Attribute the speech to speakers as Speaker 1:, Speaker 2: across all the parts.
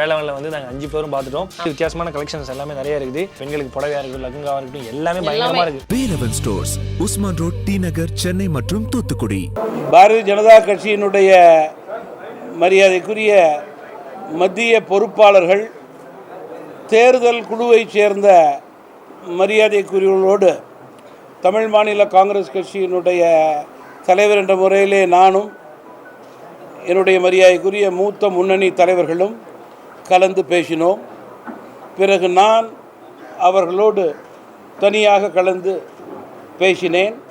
Speaker 1: வேளாண்ல வந்து நாங்கள் அஞ்சு பேரும் பார்த்துட்டோம். வித்தியாசமான கலெக்ஷன்ஸ் எல்லாமே நிறைய இருக்குது. பெண்களுக்கு புடவையா இருக்கட்டும் லகுங்காவா இருக்கட்டும் எல்லாமே பயங்கரமா இருக்கு.
Speaker 2: Velavan stores Usman road T Nagar Chennai மற்றும் தூத்துக்குடி.
Speaker 3: பாரதிய ஜனதா கட்சியினுடைய மரியாதைக்குரிய மத்திய பொறுப்பாளர்கள் தேர்தல் குழுவைச் சேர்ந்த மரியாதைக்குரியவர்களோடு தமிழ் மாநில காங்கிரஸ் கட்சியினுடைய தலைவர் என்ற முறையிலே நானும் என்னுடைய மரியாதைக்குரிய மூத்த முன்னணி தலைவர்களும் கலந்து பேசினோம். பிறகு நான் அவர்களோடு தனியாக கலந்து பேசினேன்.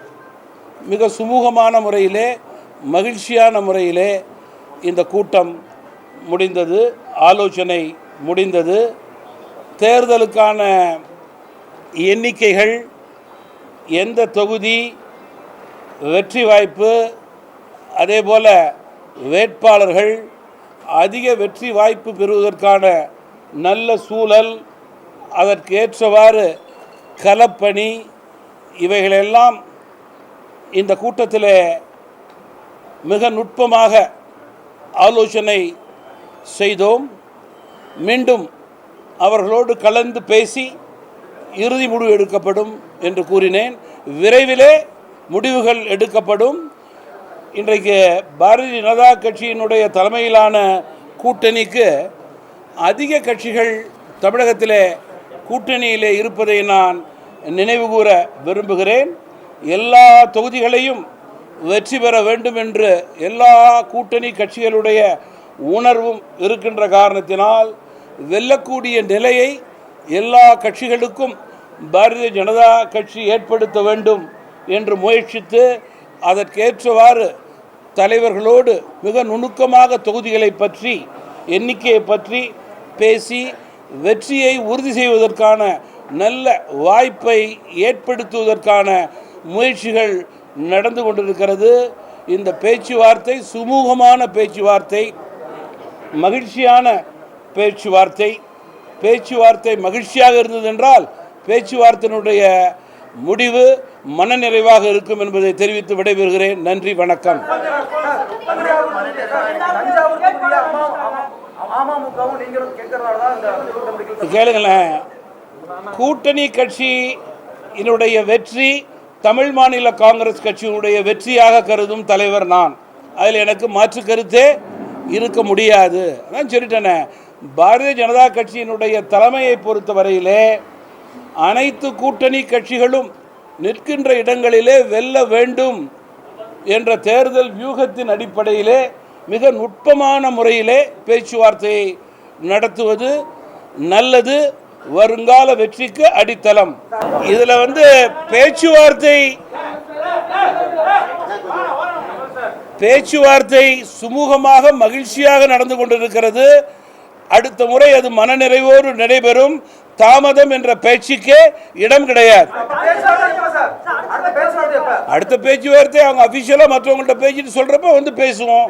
Speaker 3: மிக சுமூகமான முறையிலே மகிழ்ச்சியான முறையிலே இந்த கூட்டம் முடிந்தது ஆலோசனை முடிந்தது. தேர்தலுக்கான எண்ணிக்கைகள் எந்த தொகுதி வெற்றி வாய்ப்பு அதே போல் வேட்பாளர்கள் அதிக வெற்றி வாய்ப்பு பெறுவதற்கான நல்ல சூழல் அதற்கு ஏற்றவாறு களப்பணி இவைகளெல்லாம் இந்த கூட்டத்தில் மிக நுட்பமாக ஆலோசனை செய்தோம். மீண்டும் அவர்களோடு கலந்து பேசி இறுதி முடிவு எடுக்கப்படும் என்று கூறினேன். விரைவிலே முடிவுகள் எடுக்கப்படும். இன்றைக்கு பாரதிய ஜனதா கட்சியினுடைய தலைமையிலான கூட்டணிக்கு அதிக கட்சிகள் தமிழகத்திலே கூட்டணியிலே இருப்பதை நான் நினைவுகூர விரும்புகிறேன். எல்லா தொகுதிகளையும் வெற்றி பெற வேண்டும் என்று எல்லா கூட்டணி கட்சிகளுடைய உணர்வும் இருக்கின்ற காரணத்தினால் வெல்லக்கூடிய நிலையை எல்லா கட்சிகளுக்கும் பாரதிய ஜனதா கட்சி ஏற்படுத்த வேண்டும் என்று முயற்சித்து அதற்கேற்றவாறு தலைவர்களோடு மிக நுணுக்கமாக தொகுதிகளை பற்றி எண்ணிக்கையை பற்றி பேசி வெற்றியை உறுதி செய்வதற்கான நல்ல வாய்ப்பை ஏற்படுத்துவதற்கான முயற்சிகள் நடந்து கொண்டிருக்கிறது. இந்த பேச்சுவார்த்தை சுமூகமான பேச்சுவார்த்தை மகிழ்ச்சியான பேச்சுவார்த்தை பேச்சுவார்த்தை மகிழ்ச்சியாக இருந்தது என்றால் பேச்சுவார்த்தையினுடைய முடிவு மனநிறைவாக இருக்கும் என்பதை தெரிவித்து விடைபெறுகிறேன். நன்றி வணக்கம்.
Speaker 4: அமமுகவும் நீங்களும் கேட்கறதால தான் இந்த கூட்டம்
Speaker 3: கேளுங்களேன். கூட்டணி கட்சியினுடைய வெற்றி தமிழ் மாநில காங்கிரஸ் கட்சியினுடைய வெற்றியாக கருதும் தலைவர் நான். அதில் எனக்கு மாற்று கருத்தே இருக்க முடியாது. அதான் சொல்லிட்டேனே. பாரதிய ஜனதா கட்சியினுடைய தலைமையை பொறுத்தவரையிலே அனைத்து கூட்டணி கட்சிகளும் நிற்கின்ற இடங்களிலே வெல்ல வேண்டும் என்ற தேர்தல் வியூகத்தின் அடிப்படையிலே மிக நுட்பமான முறையிலே பேச்சுவார்த்தையை நடத்துவது நல்லது. வருங்கால வெற்றிக்கு அடித்தளம். இதில் வந்து பேச்சுவார்த்தை பேச்சுவார்த்தை சுமூகமாக மகிழ்ச்சியாக நடந்து கொண்டிருக்கிறது. அடுத்த முறை அது மனநிறைவோடு நடைபெறும். தாமதம் என்ற பேச்சுக்கே இடம் கிடையாது.
Speaker 4: அடுத்த பேச்சுவார்த்தை
Speaker 3: அவங்க அபிஷியலாக மற்றவங்கள்ட்ட பேசிட்டு சொல்றப்ப வந்து பேசுவோம்.